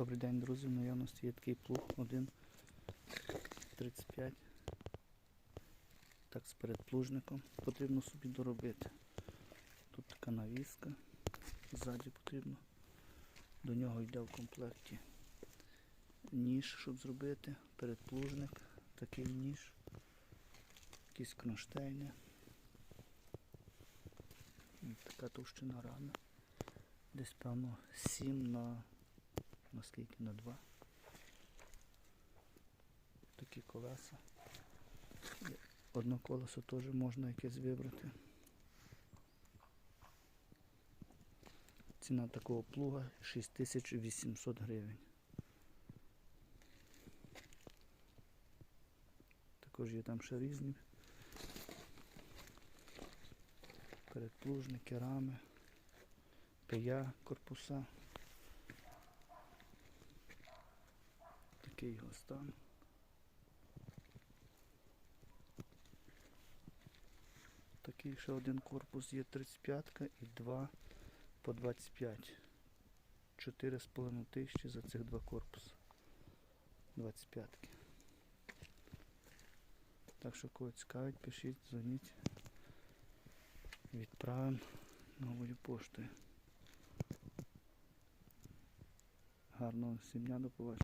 Добрий день, друзі. В наявності є такий плуг 1.35. Так, з передплужником. Потрібно собі доробити. Тут така навіска. Ззаді потрібно. До нього йде в комплекті ніж, щоб зробити. Передплужник, такий ніж. Якісь кронштейни. Така товщина рами. Десь певно 7 на на скільки? На 2. Такі колеса. І Одне колесо теж можна якесь вибрати. Ціна такого плуга 6800 гривень. Також є там ще різні передплужники, рами, пия, корпуса. Такий його стан. Такий ще один корпус є 35 і два по 25. 4,5 тисячі за цих два корпуси. 25. -ки. Так що кого цікавить, пишіть, дзвоніть. Відправимо новою поштою. Гарного всім дня, до побачення.